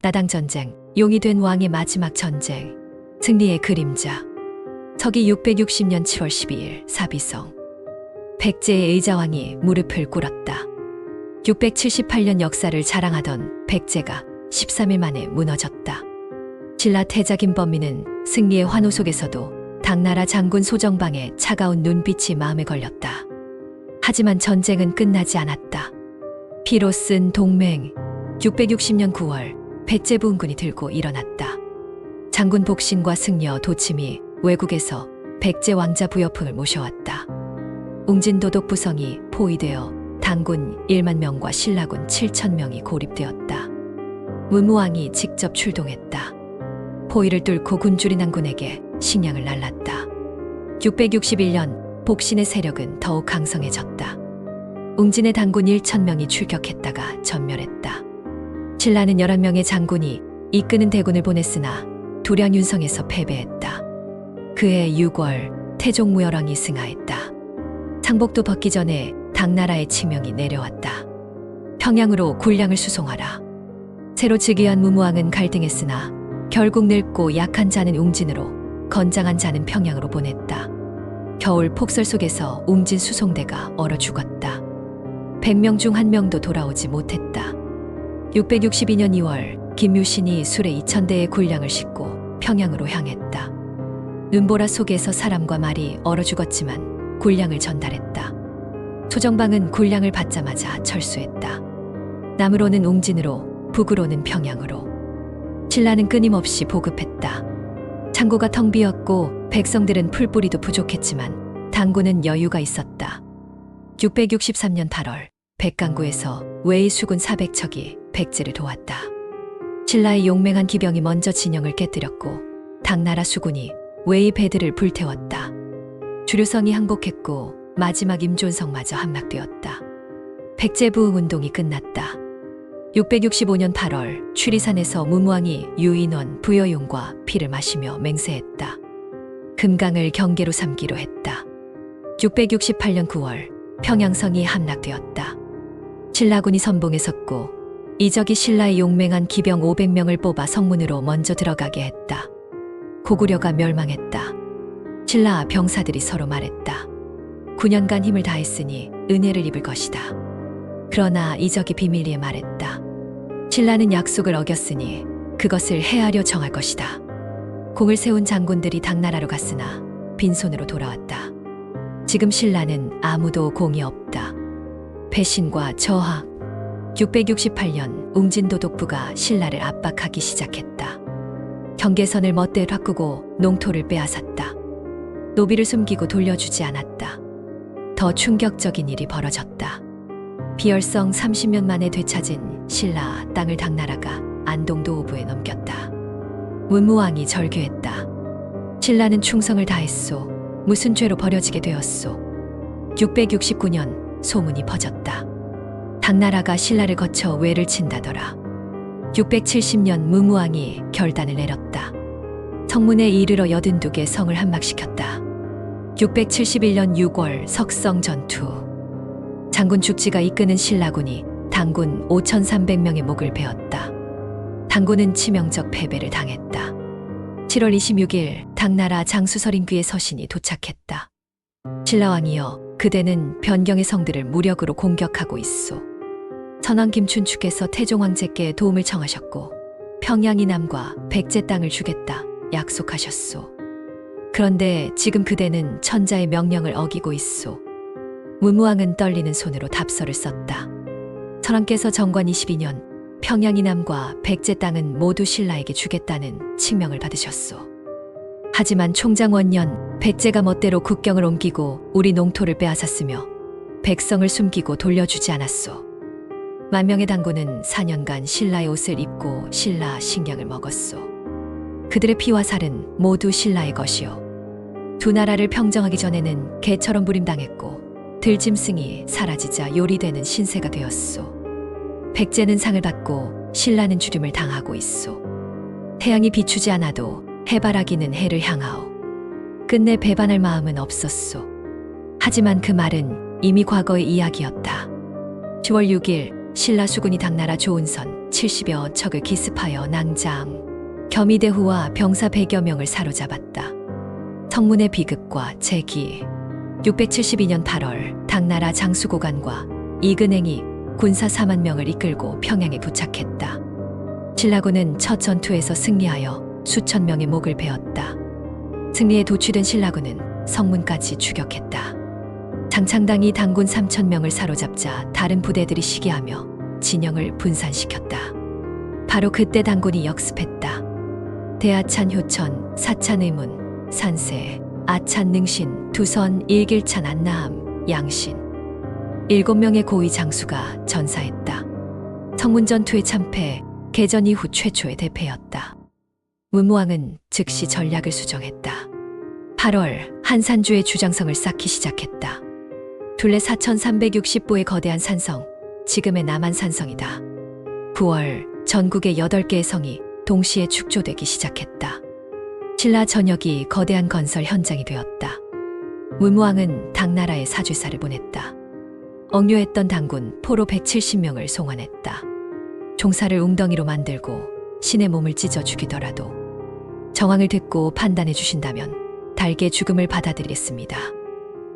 나당 전쟁, 용이 된 왕의 마지막 전쟁, 승리의 그림자. 서기 660년 7월 12일 사비성. 백제의 의자왕이 무릎을 꿇었다. 678년 역사를 자랑하던 백제가 13일 만에 무너졌다. 신라 태자 김범민은 승리의 환호 속에서도 당나라 장군 소정방의 차가운 눈빛이 마음에 걸렸다. 하지만 전쟁은 끝나지 않았다. 피로 쓴 동맹. 660년 9월 백제 부흥군이 들고 일어났다. 장군 복신과 승려 도침이 외국에서 백제 왕자 부여풍을 모셔왔다. 웅진도독 부성이 포위되어 당군 1만 명과 신라군 7천 명이 고립되었다. 문무왕이 직접 출동했다. 포위를 뚫고 군주리 난 군에게 식량을 날랐다. 661년 복신의 세력은 더욱 강성해졌다. 웅진의 당군 1천 명이 출격했다가 전멸했다. 신라는 11명의 장군이 이끄는 대군을 보냈으나 도량윤성에서 패배했다. 그해 6월 태종무열왕이 승하했다. 상복도 벗기 전에 당나라의 치명이 내려왔다. 평양으로 군량을 수송하라. 새로 즉위한 무무왕은 갈등했으나 결국 늙고 약한 자는 웅진으로 건장한 자는 평양으로 보냈다. 겨울 폭설 속에서 웅진 수송대가 얼어 죽었다. 100명 중 한 명도 돌아오지 못했다. 662년 2월 김유신이 술에 2천대의 군량을 싣고 평양으로 향했다. 눈보라 속에서 사람과 말이 얼어 죽었지만 군량을 전달했다. 소정방은 군량을 받자마자 철수했다. 남으로는 웅진으로, 북으로는 평양으로. 신라는 끊임없이 보급했다. 창고가 텅 비었고 백성들은 풀뿌리도 부족했지만 당군은 여유가 있었다. 663년 8월 백강구에서 웨이 수군 400척이 백제를 도왔다. 신라의 용맹한 기병이 먼저 진영을 깨뜨렸고 당나라 수군이 웨이 배들을 불태웠다. 주류성이 항복했고 마지막 임존성마저 함락되었다. 백제 부흥 운동이 끝났다. 665년 8월 취리산에서 문무왕이 유인원 부여용과 피를 마시며 맹세했다. 금강을 경계로 삼기로 했다. 668년 9월 평양성이 함락되었다. 신라군이 선봉에 섰고 이적이 신라의 용맹한 기병 500명을 뽑아 성문으로 먼저 들어가게 했다. 고구려가 멸망했다. 신라 병사들이 서로 말했다. 9년간 힘을 다했으니 은혜를 입을 것이다. 그러나 이적이 비밀리에 말했다. 신라는 약속을 어겼으니 그것을 헤아려 정할 것이다. 공을 세운 장군들이 당나라로 갔으나 빈손으로 돌아왔다. 지금 신라는 아무도 공이 없다. 배신과 저항. 668년 웅진도독부가 신라를 압박하기 시작했다. 경계선을 멋대로 바꾸고 농토를 빼앗았다. 노비를 숨기고 돌려주지 않았다. 더 충격적인 일이 벌어졌다. 비열성 30년 만에 되찾은 신라 땅을 당나라가 안동도 오부에 넘겼다. 문무왕이 절규했다. 신라는 충성을 다했소. 무슨 죄로 버려지게 되었소. 669년 소문이 퍼졌다. 당나라가 신라를 거쳐 외를 친다더라. 670년 무무왕이 결단을 내렸다. 성문에 이르러 82개 성을 함락시켰다. 671년 6월 석성 전투. 장군 죽지가 이끄는 신라군이 당군 5,300명의 목을 베었다. 당군은 치명적 패배를 당했다. 7월 26일 당나라 장수설인귀의 서신이 도착했다. 신라왕이여, 그대는 변경의 성들을 무력으로 공격하고 있소. 선왕 김춘축께서 태종 황제께 도움을 청하셨고 평양 이 남과 백제 땅을 주겠다 약속하셨소. 그런데 지금 그대는 천자의 명령을 어기고 있소. 문무왕은 떨리는 손으로 답서를 썼다. 선왕께서 정관 22년 평양 이 남과 백제 땅은 모두 신라에게 주겠다는 칙명을 받으셨소. 하지만 총장 원년 백제가 멋대로 국경을 옮기고 우리 농토를 빼앗았으며 백성을 숨기고 돌려주지 않았소. 만명의 당군은 4년간 신라의 옷을 입고 신라 식량을 먹었소. 그들의 피와 살은 모두 신라의 것이요. 두 나라를 평정하기 전에는 개처럼 부림당했고 들짐승이 사라지자 요리되는 신세가 되었소. 백제는 상을 받고 신라는 주림을 당하고 있소. 태양이 비추지 않아도 해바라기는 해를 향하오. 끝내 배반할 마음은 없었소. 하지만 그 말은 이미 과거의 이야기였다. 10월 6일 신라 수군이 당나라 조은선 70여 척을 기습하여 낭장, 겸이대후와 병사 100여 명을 사로잡았다. 성문의 비극과 재기 672년 8월 당나라 장수고관과 이근행이 군사 4만 명을 이끌고 평양에 도착했다. 신라군은 첫 전투에서 승리하여 수천 명의 목을 베었다. 승리에 도취된 신라군은 성문까지 추격했다. 장창당이 당군 3천 명을 사로잡자 다른 부대들이 시기하며 진영을 분산시켰다. 바로 그때 당군이 역습했다. 대하찬 효천, 사찬 의문, 산세, 아찬 능신, 두선, 일길찬 안나함, 양신. 일곱 명의 고위 장수가 전사했다. 성문전투의 참패, 개전 이후 최초의 대패였다. 문무왕은 즉시 전략을 수정했다. 8월 한산주의 주장성을 쌓기 시작했다. 둘레 4,360보의 거대한 산성, 지금의 남한 산성이다. 9월 전국의 8개의 성이 동시에 축조되기 시작했다. 신라 전역이 거대한 건설 현장이 되었다. 문무왕은 당나라에 사주사를 보냈다. 억류했던 당군 포로 170명을 송환했다. 종사를 웅덩이로 만들고 신의 몸을 찢어 죽이더라도 정황을 듣고 판단해 주신다면 달게 죽음을 받아들이겠습니다.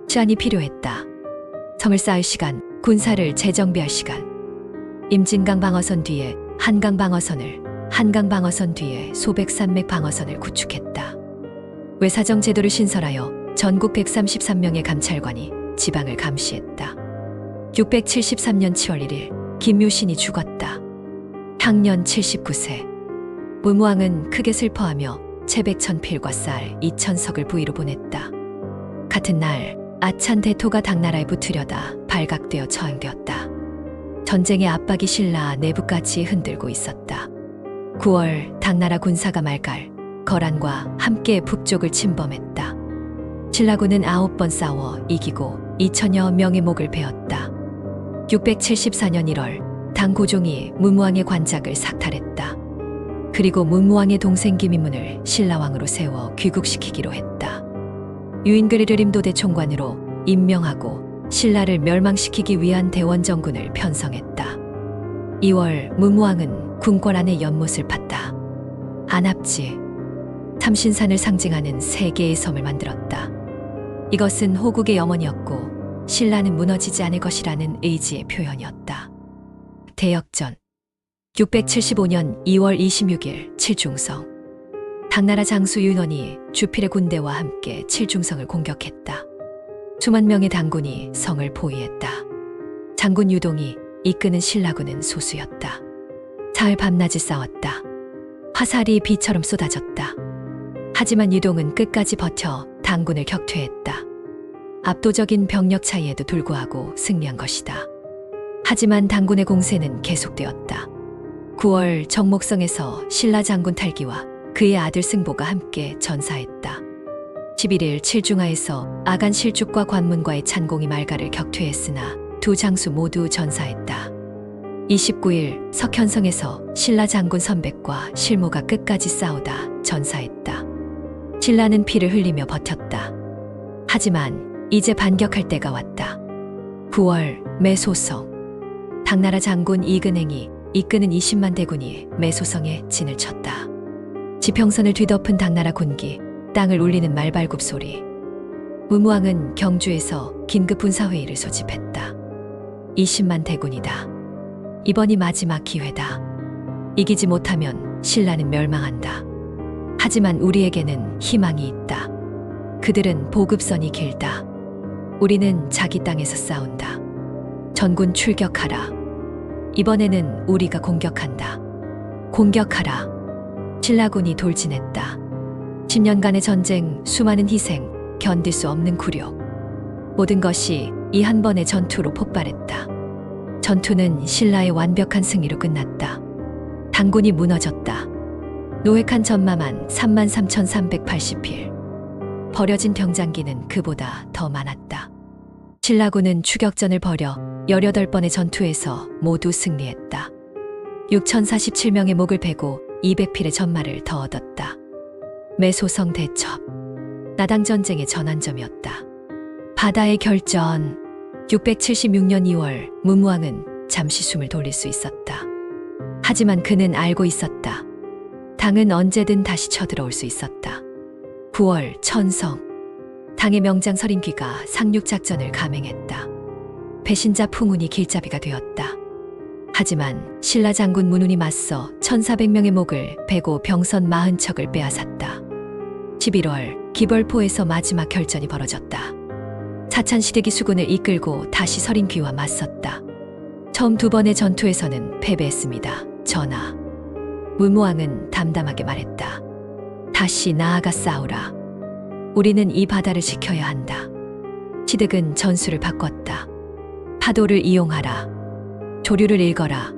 시간이 필요했다. 성을 쌓을 시간, 군사를 재정비할 시간. 임진강 방어선 뒤에 한강 방어선을, 한강 방어선 뒤에 소백 산맥 방어선을 구축했다. 외사정 제도를 신설하여 전국 133명의 감찰관이 지방을 감시했다. 673년 7월 1일 김유신이 죽었다. 향년 79세. 문무왕은 크게 슬퍼하며 채백천필과 쌀 2천석을 부위로 보냈다. 같은 날 아찬 대토가 당나라에 붙으려다 발각되어 처형되었다. 전쟁의 압박이 신라 내부까지 흔들고 있었다. 9월 당나라 군사가 말갈, 거란과 함께 북쪽을 침범했다. 신라군은 아홉 번 싸워 이기고 2천여 명의 목을 베었다. 674년 1월 당고종이 문무왕의 관작을 삭탈했다. 그리고 문무왕의 동생 김인문을 신라왕으로 세워 귀국시키기로 했다. 유인그리를 임도대 총관으로 임명하고 신라를 멸망시키기 위한 대원정군을 편성했다. 2월 문무왕은 궁궐 안에 연못을 팠다. 안압지, 삼신산을 상징하는 세 개의 섬을 만들었다. 이것은 호국의 염원이었고 신라는 무너지지 않을 것이라는 의지의 표현이었다. 대역전 675년 2월 26일 칠중성 당나라 장수 윤원이 주필의 군대와 함께 칠중성을 공격했다. 수만 명의 당군이 성을 포위했다. 장군 유동이 이끄는 신라군은 소수였다. 사흘 밤낮이 싸웠다. 화살이 비처럼 쏟아졌다. 하지만 유동은 끝까지 버텨 당군을 격퇴했다. 압도적인 병력 차이에도 불구하고 승리한 것이다. 하지만 당군의 공세는 계속되었다. 9월 정목성에서 신라 장군 탈기와 그의 아들 승보가 함께 전사했다. 11일 칠중하에서 아간 실죽과 관문과의 찬공이 말가를 격퇴했으나 두 장수 모두 전사했다. 29일 석현성에서 신라 장군 선백과 실모가 끝까지 싸우다 전사했다. 신라는 피를 흘리며 버텼다. 하지만 이제 반격할 때가 왔다. 9월 매소성 당나라 장군 이근행이 이끄는 20만 대군이 매소성에 진을 쳤다. 지평선을 뒤덮은 당나라 군기, 땅을 울리는 말발굽 소리. 무무왕은 경주에서 긴급 군사회의를 소집했다. 20만 대군이다. 이번이 마지막 기회다. 이기지 못하면 신라는 멸망한다. 하지만 우리에게는 희망이 있다. 그들은 보급선이 길다. 우리는 자기 땅에서 싸운다. 전군 출격하라. 이번에는 우리가 공격한다. 공격하라. 신라군이 돌진했다. 10년간의 전쟁, 수많은 희생, 견딜 수 없는 굴욕. 모든 것이 이 한 번의 전투로 폭발했다. 전투는 신라의 완벽한 승리로 끝났다. 당군이 무너졌다. 노획한 전마만 33,380필. 버려진 병장기는 그보다 더 많았다. 신라군은 추격전을 벌여 18번의 전투에서 모두 승리했다. 6,047명의 목을 베고 200필의 전마를 더 얻었다. 매소성 대첩. 나당 전쟁의 전환점이었다. 바다의 결전. 676년 2월 문무왕은 잠시 숨을 돌릴 수 있었다. 하지만 그는 알고 있었다. 당은 언제든 다시 쳐들어올 수 있었다. 9월 천성. 당의 명장 서린귀가 상륙작전을 감행했다. 배신자 풍운이 길잡이가 되었다. 하지만 신라 장군 문운이 맞서 1400명의 목을 베고 병선 40척을 빼앗았다. 11월 기벌포에서 마지막 결전이 벌어졌다. 사찬 시대기 수군을 이끌고 다시 서린귀와 맞섰다. 처음 두 번의 전투에서는 패배했습니다. 전하. 문무왕은 담담하게 말했다. 다시 나아가 싸우라. 우리는 이 바다를 지켜야 한다. 시득은 전술을 바꿨다. 파도를 이용하라. 조류를 읽어라.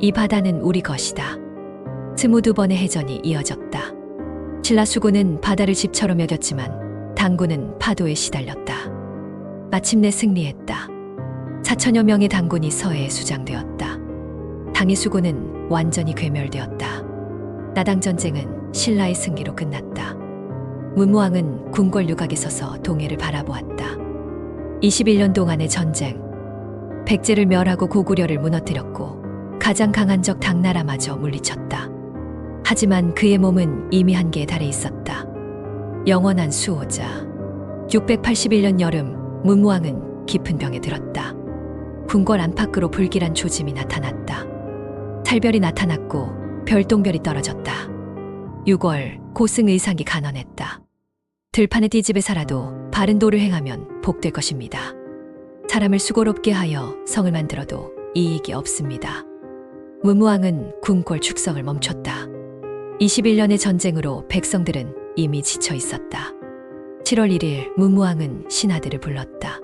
이 바다는 우리 것이다. 스무두 번의 해전이 이어졌다. 신라 수군은 바다를 집처럼 여겼지만 당군은 파도에 시달렸다. 마침내 승리했다. 4천여 명의 당군이 서해에 수장되었다. 당의 수군은 완전히 괴멸되었다. 나당 전쟁은 신라의 승리로 끝났다. 문무왕은 궁궐 유각에 서서 동해를 바라보았다. 21년 동안의 전쟁, 백제를 멸하고 고구려를 무너뜨렸고 가장 강한 적 당나라마저 물리쳤다. 하지만 그의 몸은 이미 한계에 달해 있었다. 영원한 수호자. 681년 여름 문무왕은 깊은 병에 들었다. 궁궐 안팎으로 불길한 조짐이 나타났다. 탈별이 나타났고 별똥별이 떨어졌다. 6월 고승 의상이 간언했다. 들판에 띠집에 살아도 바른 도를 행하면 복될 것입니다. 사람을 수고롭게 하여 성을 만들어도 이익이 없습니다. 문무왕은 궁궐 축성을 멈췄다. 21년의 전쟁으로 백성들은 이미 지쳐 있었다. 7월 1일 문무왕은 신하들을 불렀다.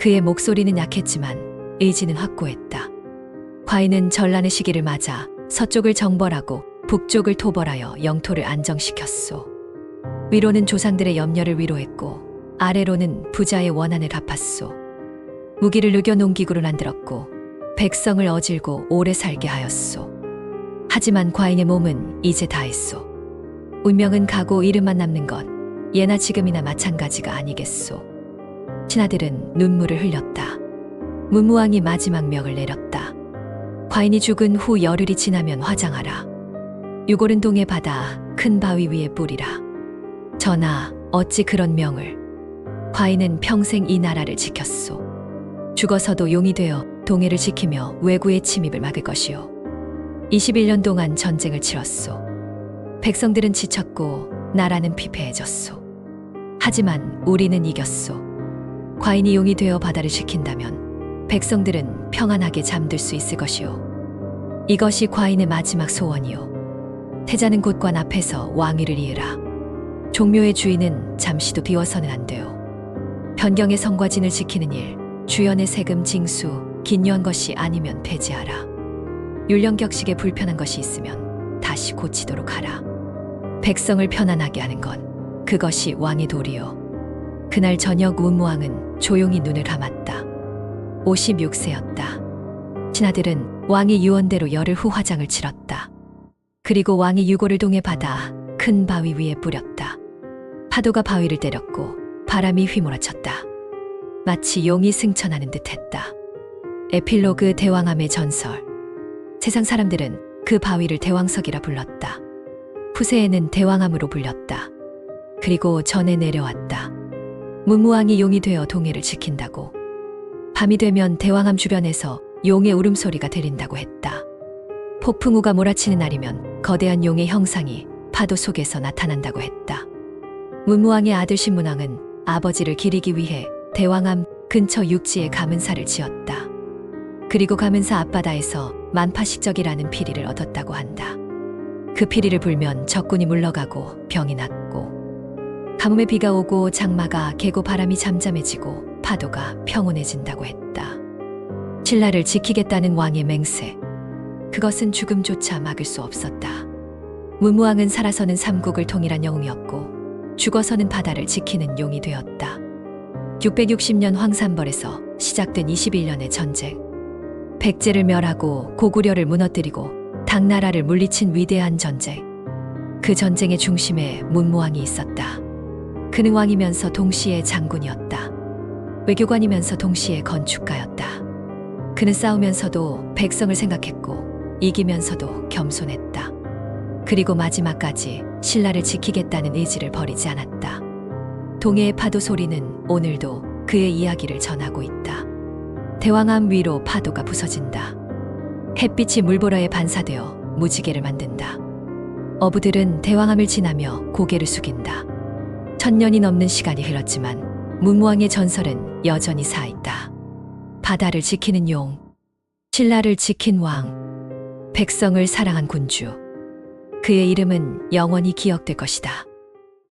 그의 목소리는 약했지만 의지는 확고했다. 과인은 전란의 시기를 맞아 서쪽을 정벌하고 북쪽을 토벌하여 영토를 안정시켰소. 위로는 조상들의 염려를 위로했고 아래로는 부자의 원한을 갚았소. 무기를 녹여 농기구를 만들었고 백성을 어질고 오래 살게 하였소. 하지만 과인의 몸은 이제 다했소. 운명은 가고 이름만 남는 것 예나 지금이나 마찬가지가 아니겠소. 신하들은 눈물을 흘렸다. 문무왕이 마지막 명을 내렸다. 과인이 죽은 후 열흘이 지나면 화장하라. 유골은 동해 바다 큰 바위 위에 뿌리라. 전하, 어찌 그런 명을. 과인은 평생 이 나라를 지켰소. 죽어서도 용이 되어 동해를 지키며 외구의 침입을 막을 것이오. 21년 동안 전쟁을 치렀소. 백성들은 지쳤고 나라는 피폐해졌소. 하지만 우리는 이겼소. 과인이 용이 되어 바다를 지킨다면 백성들은 평안하게 잠들 수 있을 것이오. 이것이 과인의 마지막 소원이오. 태자는 곳관 앞에서 왕위를 이으라. 종묘의 주인은 잠시도 비워서는 안 돼요. 변경의 성과진을 지키는 일, 주연의 세금 징수, 긴요한 것이 아니면 폐지하라. 율령격식에 불편한 것이 있으면 다시 고치도록 하라. 백성을 편안하게 하는 건 그것이 왕의 도리요. 그날 저녁 운무왕은 조용히 눈을 감았다. 56세였다. 신하들은 왕의 유언대로 열흘 후 화장을 치렀다. 그리고 왕이 유골을 동해 받아 큰 바위 위에 뿌렸다. 파도가 바위를 때렸고 바람이 휘몰아쳤다. 마치 용이 승천하는 듯했다. 에필로그 대왕암의 전설. 세상 사람들은 그 바위를 대왕석이라 불렀다. 후세에는 대왕암으로 불렸다. 그리고 전에 내려왔다. 문무왕이 용이 되어 동해를 지킨다고. 밤이 되면 대왕암 주변에서 용의 울음소리가 들린다고 했다. 폭풍우가 몰아치는 날이면 거대한 용의 형상이 파도 속에서 나타난다고 했다. 문무왕의 아들 신문왕은 아버지를 기리기 위해 대왕암 근처 육지에 가문사를 지었다. 그리고 가문사 앞바다에서 만파식적이라는 피리를 얻었다고 한다. 그 피리를 불면 적군이 물러가고 병이 낫고 가뭄에 비가 오고 장마가 개고 바람이 잠잠해지고 파도가 평온해진다고 했다. 신라를 지키겠다는 왕의 맹세. 그것은 죽음조차 막을 수 없었다. 문무왕은 살아서는 삼국을 통일한 영웅이었고 죽어서는 바다를 지키는 용이 되었다. 660년 황산벌에서 시작된 21년의 전쟁. 백제를 멸하고 고구려를 무너뜨리고 당나라를 물리친 위대한 전쟁. 그 전쟁의 중심에 문무왕이 있었다. 그는 왕이면서 동시에 장군이었다. 외교관이면서 동시에 건축가였다. 그는 싸우면서도 백성을 생각했고 이기면서도 겸손했다. 그리고 마지막까지 신라를 지키겠다는 의지를 버리지 않았다. 동해의 파도 소리는 오늘도 그의 이야기를 전하고 있다. 대왕암 위로 파도가 부서진다. 햇빛이 물보라에 반사되어 무지개를 만든다. 어부들은 대왕암을 지나며 고개를 숙인다. 천년이 넘는 시간이 흘렀지만 문무왕의 전설은 여전히 살아있다. 바다를 지키는 용, 신라를 지킨 왕, 백성을 사랑한 군주. 그의 이름은 영원히 기억될 것이다.